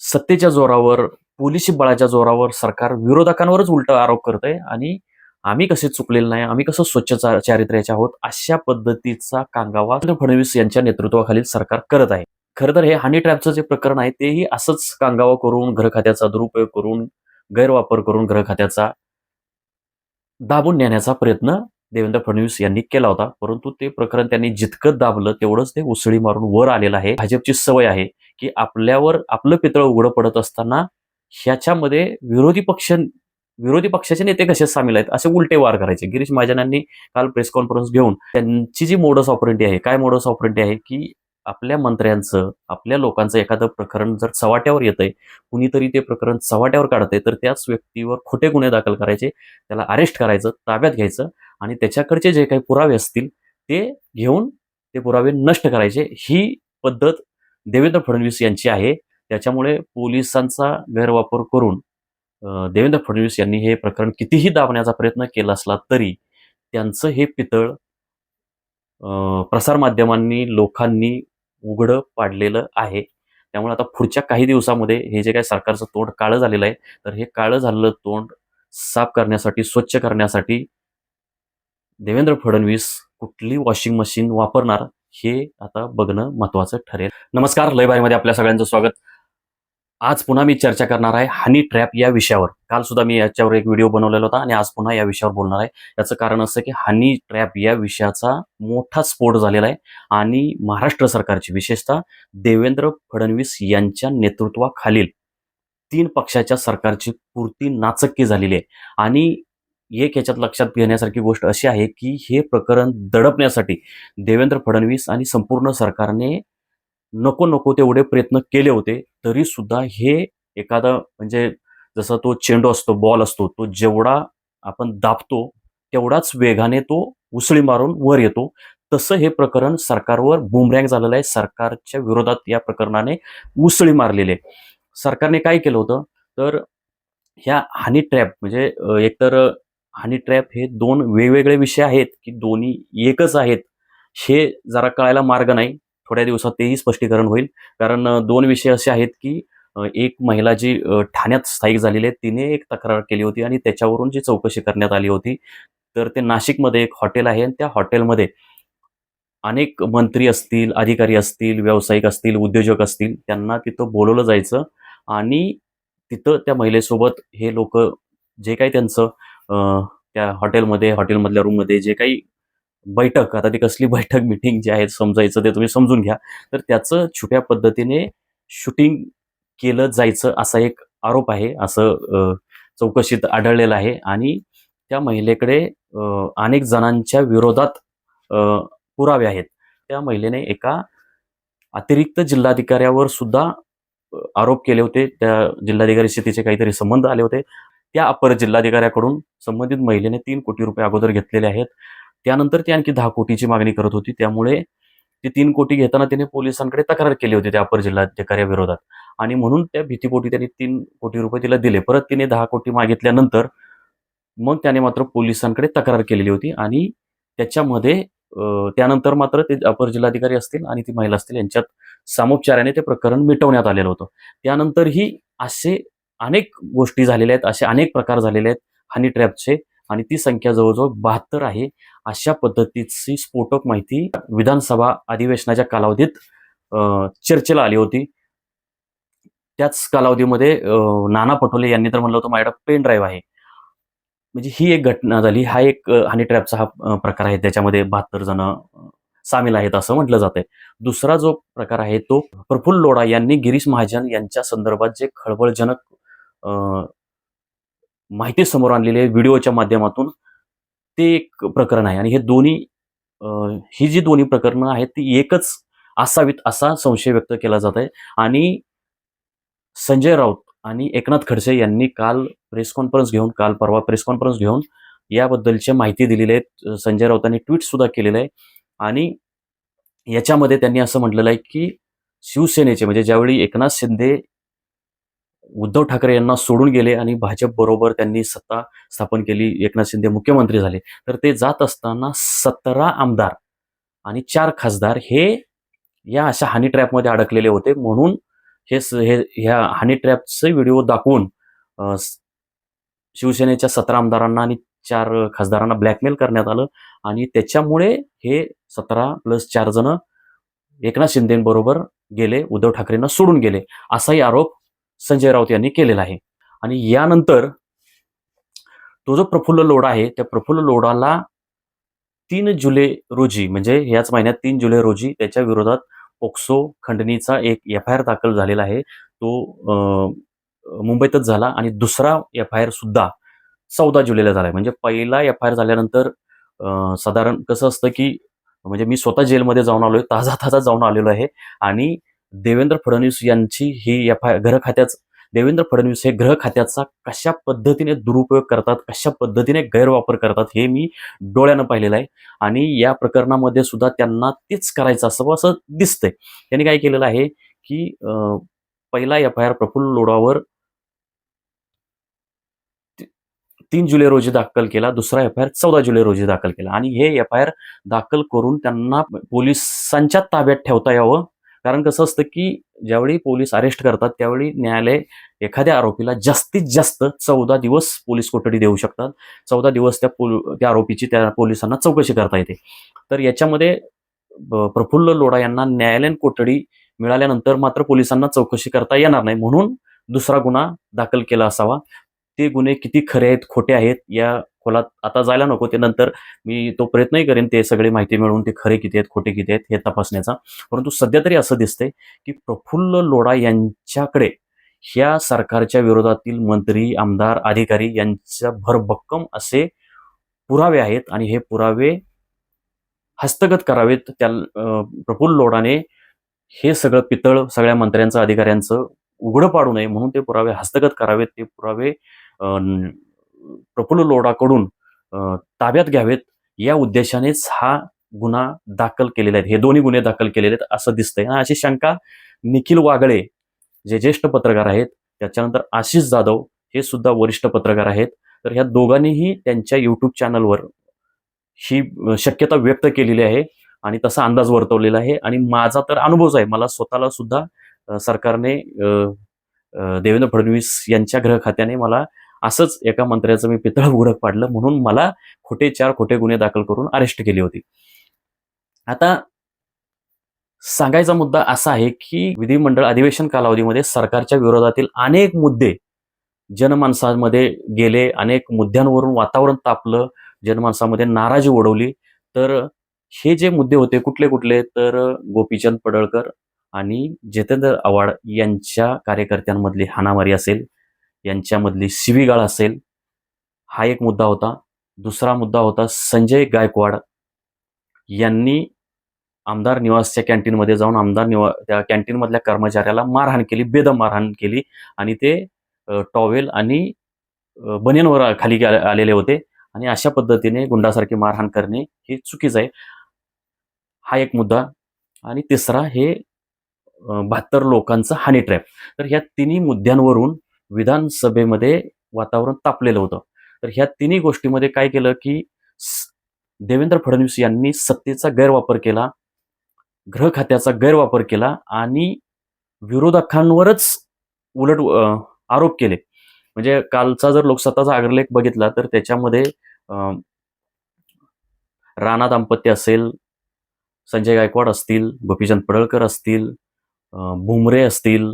सत्तेच्या जोरावर पोलिसी बळाच्या जोरावर सरकार विरोधकांवरच उलट आरोप करत आहे आणि आम्ही कसे चुकलेले नाही आम्ही कसं स्वच्छ चारित्र्याचे आहोत अशा पद्धतीचा कांगावा फडणवीस यांच्या नेतृत्वाखालील सरकार करत आहे. खरं तर हे हनी ट्रॅपचं जे प्रकरण आहे तेही असंच कांगावा करून घर खात्याचा दुरुपयोग करून गैरवापर करून ग्रह खात्याचा दाबून नेण्याचा प्रयत्न देवेंद्र फडणवीस यांनी केला होता. परंतु ते प्रकरण त्यांनी जितकं दाबलं तेवढंच ते उसळी मारून वर आलेलं आहे. भाजपची सवय आहे. की आपल्यावर आपलं पितळ उघडं पडत असताना ह्याच्यामध्ये विरोधी पक्ष विरोधी पक्षाचे नेते कसे सामील आहेत? असे उलटे वार करायचे. गिरीश महाजनांनी काल प्रेस कॉन्फरन्स घेऊन त्यांची जी मोडस ऑपरेंटी आहे काय मोडस ऑपरेंटी आहे? की आपल्या मंत्र्यांचं आपल्या लोकांचं एखादं प्रकरण जर चव्हाट्यावर येतंय कुणीतरी ते प्रकरण चव्हाट्यावर काढतंय तर त्याच व्यक्तीवर खोटे गुन्हे दाखल करायचे त्याला अरेस्ट करायचं ताब्यात घ्यायचं आणि त्याच्याकडचे जे काही पुरावे असतील ते घेऊन ते पुरावे नष्ट करायचे. ही पद्धत देवेंद्र फडणवीस यांची आहे. त्याच्यामुळे पोलिसांचा गैरवापर करून देवेंद्र फडणवीस यांनी हे प्रकरण कितीही दाबण्याचा प्रयत्न केला असला तरी त्यांचं हे पितळ प्रसारमाध्यमांनी लोकांनी उघडं पाडलेलं आहे. त्यामुळे आता पुढच्या काही दिवसामध्ये हे जे काही सरकारचं तोंड काळं झालेलं आहे तर हे काळं झालेलं तोंड साफ करण्यासाठी स्वच्छ करण्यासाठी देवेंद्र फडणवीस कुठली वॉशिंग मशीन वापरणार? हे आता बघणं महत्वाचं ठरेल. नमस्कार लयबारीमध्ये आपल्या सगळ्यांचं स्वागत. आज पुन्हा मी चर्चा करणार आहे हनी ट्रॅप या विषयावर. काल सुद्धा मी याच्यावर एक व्हिडिओ बनवलेला होता आणि आज पुन्हा या विषयावर बोलणार आहे. याचं कारण असं की हनी ट्रॅप या विषयाचा मोठा स्फोट झालेला आहे आणि महाराष्ट्र सरकारची विशेषतः देवेंद्र फडणवीस यांच्या नेतृत्वाखालील तीन पक्षाच्या सरकारची पुरती नाचक्की झालेली आहे. आणि एक याच्यात लक्षात घेण्यासारखी गोष्ट अशी आहे की हे प्रकरण दडपण्यासाठी देवेंद्र फडणवीस आणि संपूर्ण सरकारने नको नको तेवढे प्रयत्न केले होते तरी सुद्धा हे एखादा म्हणजे जसा तो चेंडू असतो बॉल असतो तो जेवढा आपण दाबतो तेवढाच वेगाने तो उसळी मारून वर येतो. तसं हे प्रकरण सरकारवर बुमरँग झालेलं आहे. सरकारच्या विरोधात या प्रकरणाने उसळी मारलेली आहे. सरकारने काय केलं होतं? तर ह्या हानी ट्रॅप म्हणजे एकतर हनी ट्रॅप हे दोन वेगवेगळे विषय आहेत की दोन्ही एकच आहेत हे जरा कळायला मार्ग नाही. थोड्या दिवसात तेही स्पष्टीकरण होईल. कारण दोन विषय असे आहेत की एक महिला जी ठाण्यात स्थायिक झालेली आहे तिने एक तक्रार केली होती आणि त्याच्यावरून जी चौकशी करण्यात आली होती तर ते नाशिकमध्ये एक हॉटेल आहे आणि त्या हॉटेलमध्ये अनेक मंत्री असतील अधिकारी असतील व्यावसायिक असतील उद्योजक असतील त्यांना तिथं बोलवलं जायचं आणि तिथं त्या महिलेसोबत हे लोक जे काही त्यांचं त्या हॉटेलमध्ये हॉटेलमधल्या रूममध्ये जे काही बैठक आता ती कसली बैठक मिटिंग जे आहे समजायचं ते तुम्ही समजून घ्या. तर त्याचं छोट्या पद्धतीने शूटिंग केलं जायचं असा एक आरोप आहे असं चौकशीत आढळलेलं आहे. आणि त्या महिलेकडे अनेक जणांच्या विरोधात पुरावे आहेत. त्या महिलेने एका अतिरिक्त जिल्हाधिकाऱ्यावर सुद्धा आरोप केले होते. त्या जिल्हाधिकारीशी तिचे काहीतरी संबंध आले होते. त्या अपर जिल्हाधिकाऱ्याकडून संबंधित महिलेने तीन कोटी रुपये अगोदर घेतलेले आहेत. त्यानंतर ती आणखी दहा कोटीची मागणी करत होती. त्यामुळे ती तीन कोटी घेताना तिने पोलिसांकडे तक्रार केली होती त्या अपर जिल्हाधिकाऱ्याविरोधात. आणि म्हणून त्या भीतीपोटी त्यांनी तीन कोटी रुपये तिला दिले. परत तिने दहा कोटी मागितल्यानंतर मग त्याने मात्र पोलिसांकडे तक्रार केलेली होती. आणि त्याच्यामध्ये त्यानंतर मात्र ते अपर जिल्हाधिकारी असतील आणि ती महिला असतील यांच्यात सामोपचाराने ते प्रकरण मिटवण्यात आलेलं होतं. त्यानंतरही असे अनेक गोष्टी झालेल्या आहेत असे अनेक प्रकार झालेले आहेत हनी ट्रॅपचे आणि ती संख्या जवळजवळ बहात्तर आहे. अशा पद्धतीची स्फोटक माहिती विधानसभा अधिवेशनाच्या कालावधीत चर्चेला आली होती. त्याच कालावधीमध्ये नाना पटोले यांनी तर म्हणलं होतं माझ्याकडे पेन ड्राईव्ह आहे. म्हणजे ही एक घटना झाली. हा एक हनी ट्रॅपचा हा प्रकार आहे. त्याच्यामध्ये बहात्तर जण सामील आहेत असं म्हटलं आहे दुसरा जो प्रकार आहे तो प्रफुल्ल लोढा यांनी गिरीश महाजन यांच्या संदर्भात जे खळबळजनक माहिती समोर आणलेली आहे व्हिडिओच्या माध्यमातून. ते एक प्रकरण आहे आणि हे दोन्ही ही जी दोन्ही प्रकरणं आहेत ती एकच असावीत असा संशय व्यक्त केला जात आहे. आणि संजय राऊत आणि एकनाथ खडसे यांनी काल प्रेस कॉन्फरन्स घेऊन काल परवा प्रेस कॉन्फरन्स घेऊन याबद्दलची माहिती दिलेली आहे. संजय राऊतांनी ट्विट सुद्धा केलेलं आहे. आणि याच्यामध्ये त्यांनी असं म्हटलेलं आहे की शिवसेनेचे म्हणजे ज्यावेळी एकनाथ शिंदे उद्धव ठाकरे यांना सोडून गेले आणि भाजप बरोबर त्यांनी सत्ता स्थापन केली. एकनाथ शिंदे मुख्यमंत्री झाले. तर ते जात असताना सतरा आमदार आणि चार खासदार हे या अशा हानी ट्रॅपमध्ये अडकलेले होते. म्हणून हे हे ह्या हानी ट्रॅपचे व्हिडिओ दाखवून शिवसेनेच्या सतरा आमदारांना आणि चार खासदारांना ब्लॅकमेल करण्यात आलं आणि त्याच्यामुळे हे सतरा प्लस चार जण एकनाथ शिंदेबरोबर गेले उद्धव ठाकरेंना सोडून गेले. असाही आरोप संजय राऊत यांनी केलेला आहे. आणि यानंतर तो जो प्रफुल्ल लोढा आहे त्या प्रफुल्ल लोढाला तीन जुलै रोजी म्हणजे याच महिन्यात तीन जुलै रोजी त्याच्या विरोधात पोक्सो खंडणीचा एक एफ आय आर दाखल झालेला आहे. तो मुंबईतच झाला आणि दुसरा एफ आय आर सुद्धा चौदा जुलैला झाला म्हणजे पहिला एफ आय आर झाल्यानंतर साधारण कसं असतं की म्हणजे मी स्वतः जेलमध्ये जाऊन आलोय ताजा ताजा जाऊन आलेलो आहे. आणि देवेंद्र फडणवीस यांची ही एफ आय ग्रह खात्याच देवेंद्र फडणवीस हे ग्रह खात्याचा कशा पद्धतीने दुरुपयोग करतात कशा पद्धतीने गैरवापर करतात हे मी डोळ्यानं पाहिलेलं आहे. आणि या प्रकरणामध्ये सुद्धा त्यांना तेच करायचं असं असं दिसतंय. त्यांनी काय केलेलं आहे की पहिला एफ आय आर प्रफुल्ल लोडावर तीन जुलै रोजी दाखल केला दुसरा एफ आय आर चौदा जुलै रोजी दाखल केला. आणि हे एफ आय आर दाखल करून त्यांना पोलिसांच्या ताब्यात ठेवता यावं कारण कसं असतं की ज्यावेळी पोलीस अरेस्ट करतात त्यावेळी न्यायालय एखाद्या आरोपीला जास्तीत जास्त चौदा दिवस पोलीस कोठडी देऊ शकतात. चौदा दिवस त्या पोल त्या आरोपीची त्या पोलिसांना चौकशी करता येते. तर याच्यामध्ये प्रफुल्ल लोढा यांना न्यायालयीन कोठडी मिळाल्यानंतर मात्र पोलिसांना चौकशी करता येणार नाही. म्हणून दुसरा गुन्हा दाखल केला असावा. ते गुन्हे किती खरे आहेत खोटे आहेत या खोलात आता जायला नको ते नंतर मी तो प्रयत्नही करेन ते सगळी माहिती मिळवून ते खरे किती आहेत खोटे किती आहेत हे तपासण्याचा. परंतु सध्या तरी असं दिसतंय की प्रफुल्ल लोढा यांच्याकडे ह्या सरकारच्या विरोधातील मंत्री आमदार अधिकारी यांच्या भरभक्कम असे पुरावे आहेत आणि हे पुरावे हस्तगत करावेत. त्या प्रफुल्ल लोढाने हे सगळं पितळ सगळ्या मंत्र्यांचं अधिकाऱ्यांचं उघडं पाडू नये म्हणून ते पुरावे हस्तगत करावेत. ते पुरावे प्रफुल्ल लोडाकडून ताब्यात घ्यावेत. या उद्देशानेच हा गुन्हा दाखल केलेला आहे. हे दोन्ही गुन्हे दाखल केलेले आहेत असं दिसतंय. आणि अशी शंका निखिल वागळे जे ज्येष्ठ पत्रकार आहेत त्याच्यानंतर आशिष जाधव हे सुद्धा वरिष्ठ पत्रकार आहेत. तर ह्या दोघांनीही त्यांच्या युट्यूब चॅनलवर ही शक्यता व्यक्त केलेली आहे आणि तसा अंदाज वर्तवलेला आहे. आणि माझा तर अनुभवच आहे. मला स्वतःला सुद्धा सरकारने देवेंद्र फडणवीस यांच्या ग्रह खात्याने मला असंच एका मंत्र्याचं मी पितळ उघडं पाडलं म्हणून मला खोटे चार खोटे गुन्हे दाखल करून अरेस्ट केली होती. आता सांगायचा मुद्दा असा आहे की विधिमंडळ अधिवेशन कालावधीमध्ये सरकारच्या विरोधातील अनेक मुद्दे जनमानसामध्ये गेले अनेक मुद्द्यांवरून वातावरण तापलं जनमानसामध्ये नाराजी ओढवली. तर हे जे मुद्दे होते कुठले कुठले? तर गोपीचंद पडळकर आणि जितेंद्र आव्हाड यांच्या कार्यकर्त्यांमधली हाणामारी असेल यांच्यामधली शिवीगाळ असेल हा एक मुद्दा होता. दुसरा मुद्दा होता संजय गायकवाड यांनी आमदार निवासच्या कॅन्टीनमध्ये जाऊन आमदार निवा त्या कॅन्टीनमधल्या कर्मचाऱ्याला मारहाण केली बेदम मारहाण केली आणि ते टॉवेल आणि बनियनवर खाली आलेले होते आणि अशा पद्धतीने गुंडासारखी मारहाण करणे हे चुकीचं आहे. हा एक मुद्दा आणि तिसरा हे बहात्तर लोकांचं हानी ट्रॅप. तर ह्या तिन्ही मुद्द्यांवरून विधानसभेमध्ये वातावरण तापलेलं होतं. तर ह्या तिन्ही गोष्टीमध्ये काय केलं की स- देवेंद्र फडणवीस यांनी सत्तेचा गैरवापर केला गृह खात्याचा गैरवापर केला आणि विरोधकांवरच उलट आरोप केले. म्हणजे कालचा जर लोकसत्ताचा अग्रलेख बघितला तर त्याच्यामध्ये राणा दाम्पत्य असेल संजय गायकवाड असतील गोपीचंद पडळकर असतील भुमरे असतील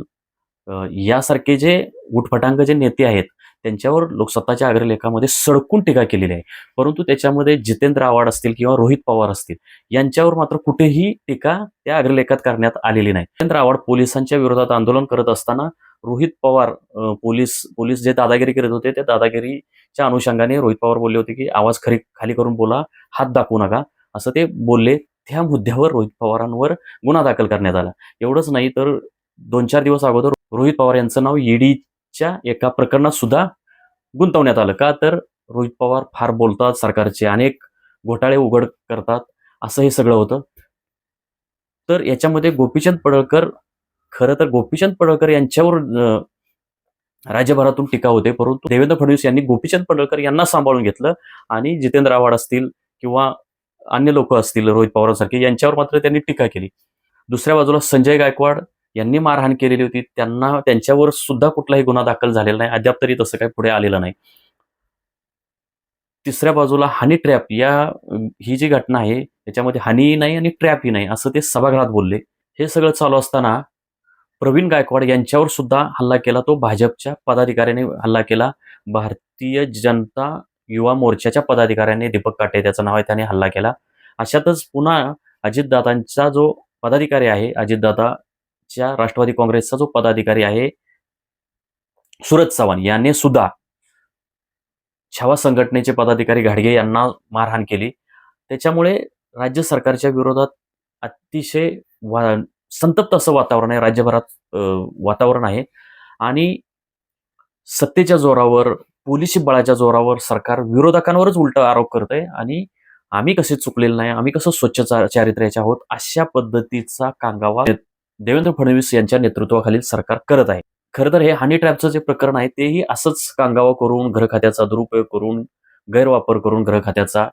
यासारखे जे उठफटांग जे नेते आहेत त्यांच्यावर लोकसत्ताच्या अग्रलेखामध्ये सडकून टीका केलेली आहे. परंतु त्याच्यामध्ये जितेंद्र आव्हाड असतील किंवा रोहित पवार असतील यांच्यावर मात्र कुठेही टीका त्या अग्रलेखात करण्यात आलेली नाही. जितेंद्र आव्हाड पोलिसांच्या विरोधात आंदोलन करत असताना रोहित पवार पोलीस पोलीस जे दादागिरी करत होते त्या दादागिरीच्या अनुषंगाने रोहित पवार बोलले होते की आवाज खरी खाली करून बोला हात दाखवू नका असं ते बोलले. त्या मुद्द्यावर रोहित पवारांवर गुन्हा दाखल करण्यात आला. एवढंच नाही तर दोन चार दिवस अगोदर रोहित पवार यांचं नाव ईडीच्या एका प्रकरणात सुद्धा गुंतवण्यात आलं. का? तर रोहित पवार फार बोलतात सरकारचे अनेक घोटाळे उघड करतात असं हे सगळं होतं. तर याच्यामध्ये गोपीचंद पडळकर खरं तर गोपीचंद पडळकर यांच्यावर राज्यभरातून टीका होते. परंतु देवेंद्र फडणवीस यांनी गोपीचंद पडळकर यांना सांभाळून घेतलं आणि जितेंद्र आव्हाड असतील किंवा अन्य लोक असतील रोहित पवारांसारखे यांच्यावर मात्र त्यांनी टीका केली. दुसऱ्या बाजूला संजय गायकवाड यांनी मारहाण केलेली होती. त्यांना त्यांच्यावर सुद्धा कुठलाही गुन्हा दाखल झालेला नाही. अद्याप तरी तसं काही पुढे आलेलं नाही. तिसऱ्या बाजूला हनी ट्रॅप या ही जी घटना आहे याच्यामध्ये हानीही नाही आणि ट्रॅपही नाही असं ते सभागृहात बोलले. हे सगळं चालू असताना प्रवीण गायकवाड यांच्यावर सुद्धा हल्ला केला. तो भाजपच्या पदाधिकाऱ्याने हल्ला केला. भारतीय जनता युवा मोर्चाच्या पदाधिकाऱ्याने दीपक काटे त्याचं नाव आहे त्याने हल्ला केला. अशातच पुन्हा अजितदादांचा जो पदाधिकारी आहे अजितदादाच्या राष्ट्रवादी काँग्रेसचा जो पदाधिकारी आहे सुरज चव्हाण यांनी सुद्धा छावा संघटनेचे पदाधिकारी घाडगे यांना मारहाण केली. त्याच्यामुळे राज्य सरकारच्या विरोधात अतिशय वा संतप्त असं वातावरण आहे. राज्यभरात वातावरण आहे. आणि सत्तेच्या जोरावर पोलिसी बळाच्या जोरावर सरकार विरोधकांवरच उलट आरोप करत आहे आणि आम्ही कसे चुकलेलं नाही आम्ही कसं स्वच्छ चा- चारित्र्याचे आहोत अशा पद्धतीचा कांगावा देवेंद्र फडणवीस यांच्या नेतृत्वाखालील सरकार करत आहे. खरं तर हे हनी ट्रॅपचं जे प्रकरण आहे तेही असंच कांगावा करून घर खात्याचा दुरुपयोग करून गैरवापर करून घर खात्याचा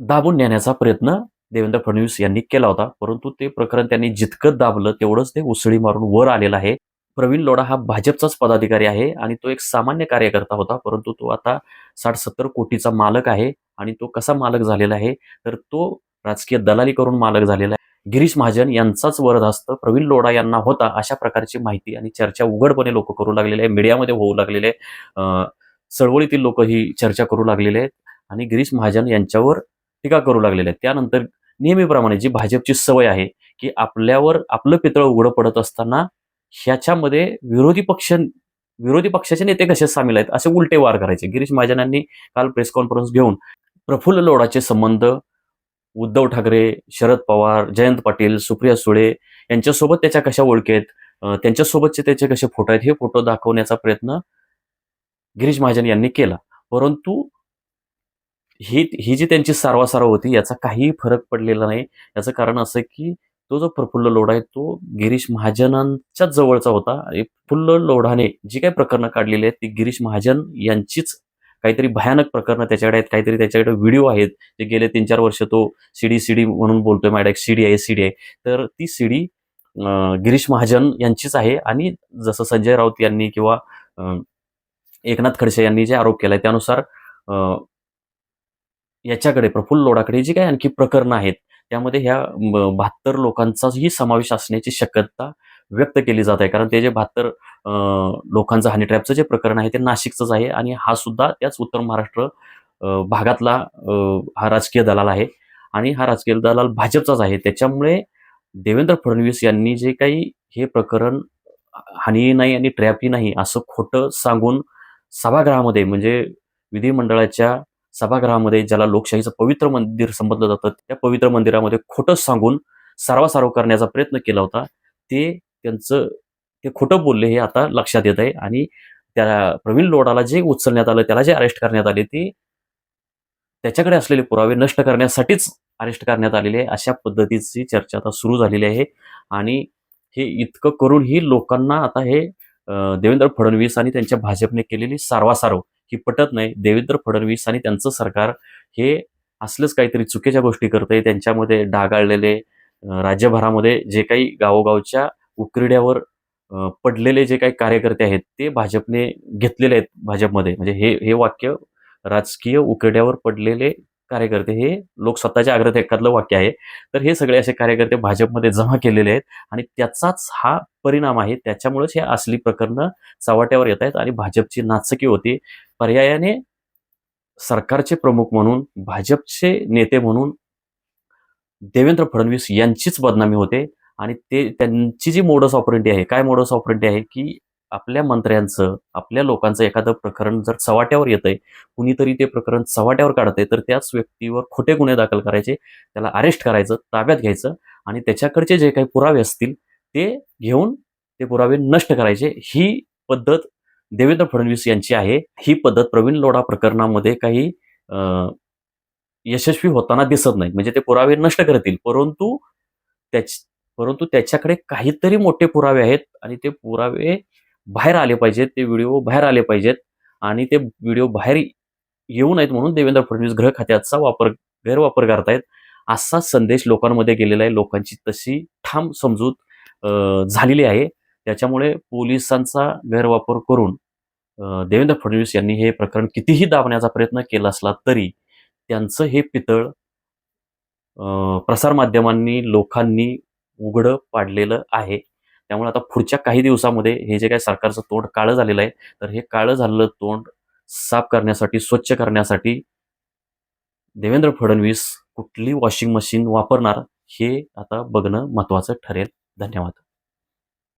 दाबून नेण्याचा प्रयत्न देवेंद्र फडणवीस यांनी केला होता. परंतु ते प्रकरण त्यांनी जितकं दाबलं तेवढंच ते उसळी मारून वर आलेलं आहे. प्रवीण लोढा हा भाजपचाच पदाधिकारी आहे आणि तो एक सामान्य कार्यकर्ता होता. परंतु तो आता साठ सत्तर कोटीचा मालक आहे आणि तो कसा मालक झालेला आहे तर तो राजकीय दलाली करून मालक झालेला आहे. गिरीश महाजन यांचाच वरदहस्त प्रवीण लोढा यांना होता अशा प्रकारची माहिती आणि चर्चा उघडपणे लोक करू लागलेले आहे मीडियामध्ये होऊ लागलेले चळवळीतील लोक ही चर्चा करू लागलेले आहेत. आणि गिरीश महाजन यांच्यावर टीका करू लागलेले आहेत. त्यानंतर नेहमीप्रमाणे जी भाजपची सवय आहे की आपल्यावर आपलं पितळ उघडं पडत असताना ह्याच्यामध्ये विरोधी पक्ष विरोधी पक्षाचे नेते कसे सामील आहेत? असे उलटे वार करायचे. गिरीश महाजनांनी काल प्रेस कॉन्फरन्स घेऊन प्रफुल्ल लोढाचे संबंध उद्धव ठाकरे शरद पवार जयंत पाटील सुप्रिया सुळे यांच्यासोबत त्याच्या कशा ओळखी आहेत? त्यांच्यासोबतचे त्याचे कसे फोटो आहेत? हे फोटो दाखवण्याचा प्रयत्न गिरीश महाजन यांनी केला. परंतु ही ही जी त्यांची सारवासारव होती याचा काहीही फरक पडलेला नाही. याचं कारण असं की तो जो प्रफुल्ल लोढा आहे तो गिरीश महाजनांच्याच जवळचा होता. आणि प्रफुल्ल लोढाने जी काही प्रकरणं काढलेली आहेत ती गिरीश महाजन यांचीच काहीतरी भयानक प्रकरणं त्याच्याकडे आहेत काहीतरी त्याच्याकडे व्हिडिओ आहेत जे गेले तीन चार वर्ष तो सीडी सीडी म्हणून बोलतोय माझ्या एक सीडी आहे सीडी आहे. तर ती सीडी गिरीश महाजन यांचीच आहे आणि जसं संजय राऊत यांनी किंवा अं, एकनाथ खडसे यांनी जे आरोप केलाय त्यानुसार अं, याच्याकडे प्रफुल्ल लोडाकडे जी काही आणखी प्रकरणं आहेत त्यामध्ये ह्या बहात्तर लोकांचाही समावेश असण्याची शक्यता व्यक्त केली जात आहे. कारण ते जे बहात्तर लोकांचं हनी ट्रॅपचं जे प्रकरण आहे ते नाशिकचंच आहे आणि हा सुद्धा त्याच उत्तर महाराष्ट्र भागातला हा राजकीय दलाल आहे आणि हा राजकीय दलाल भाजपचाच आहे. त्याच्यामुळे देवेंद्र फडणवीस यांनी जे काही हे प्रकरण हानी नाही आणि ट्रॅपही नाही असं खोटं सांगून सभागृहामध्ये म्हणजे विधिमंडळाच्या सभागृहामध्ये ज्याला लोकशाहीचं पवित्र मंदिर संबोधलं जातं त्या पवित्र मंदिरामध्ये खोटं सांगून सारवासारव करण्याचा प्रयत्न केला होता. ते त्यांचं ते खोटं बोलले हे आता लक्षात येत आहे आणि त्या प्रवीण लोडाला जे उचलण्यात आलं त्याला जे अरेस्ट करण्यात आले ते त्याच्याकडे असलेले पुरावे नष्ट करण्यासाठीच अरेस्ट करण्यात आलेले आहे. अशा पद्धतीची चर्चा आता सुरू झालेली आहे. आणि हे इतकं करूनही लोकांना आता हे देवेंद्र फडणवीस आणि त्यांच्या भाजपने केलेली सारवासारव ही पटत नाही. देवेंद्र फडणवीस आणि त्यांचं सरकार हे असलंच काहीतरी चुकीच्या गोष्टी करतंय. त्यांच्यामध्ये डागाळलेले राज्यभरामध्ये जे काही गावोगावच्या उकरड्यावर पडलेले जे काही कार्यकर्ते आहेत ते भाजपने घेतलेले आहेत भाजपमध्ये. म्हणजे हे हे वाक्य राजकीय उकड्यावर पडलेले कार्यकर्ते हे लोक स्वतःच्या आग्रह वाक्य आहे तर हे सगळे असे कार्यकर्ते भाजपमध्ये जमा केलेले आहेत आणि त्याचाच हा परिणाम आहे. त्याच्यामुळेच हे असली प्रकरणं चव्हाट्यावर येत आहेत आणि भाजपची नाचकी होती. पर्यायाने सरकारचे प्रमुख म्हणून भाजपचे नेते म्हणून देवेंद्र फडणवीस यांचीच बदनामी होते. आणि ते त्यांची जी मोडस ऑपरेंटी आहे काय मोडस ऑपरेंटी आहे की आपल्या मंत्र्यांचं आपल्या लोकांचं एखादं प्रकरण जर चव्हाट्यावर येतंय कुणीतरी ते प्रकरण चव्हाट्यावर काढतंय तर त्याच व्यक्तीवर खोटे गुन्हे दाखल करायचे त्याला अरेस्ट करायचं ताब्यात घ्यायचं आणि त्याच्याकडचे जे काही पुरावे असतील ते घेऊन ते पुरावे नष्ट करायचे. ही पद्धत देवेंद्र फडणवीस यांची आहे. ही पद्धत प्रवीण लोढा प्रकरणामध्ये काही यशस्वी होताना दिसत नाही. म्हणजे ते पुरावे नष्ट करतील परंतु त्याच परंतु त्याच्याकडे काहीतरी मोठे पुरावे आहेत आणि ते पुरावे बाहेर आले पाहिजेत ते व्हिडिओ बाहेर आले पाहिजेत आणि ते व्हिडिओ बाहेर येऊ नयेत म्हणून देवेंद्र फडणवीस गृह खात्याचा वापर गैरवापर करतायत. असा संदेश लोकांमध्ये गेलेला आहे. लोकांची तशी ठाम समजूत झालेली आहे. त्याच्यामुळे पोलिसांचा गैरवापर करून देवेंद्र फडणवीस यांनी हे प्रकरण कितीही दाबण्याचा प्रयत्न केला असला तरी त्यांचं हे पितळ प्रसारमाध्यमांनी लोकांनी उघडं पाडलेलं आहे. त्यामुळे आता पुढच्या काही दिवसामध्ये हे जे काय सरकारचं तोंड काळं झालेलं आहे तर हे काळं झालेलं तोंड साफ करण्यासाठी स्वच्छ करण्यासाठी देवेंद्र फडणवीस कुठली वॉशिंग मशीन वापरणार हे आता बघणं महत्त्वाचं ठरेल. धन्यवाद.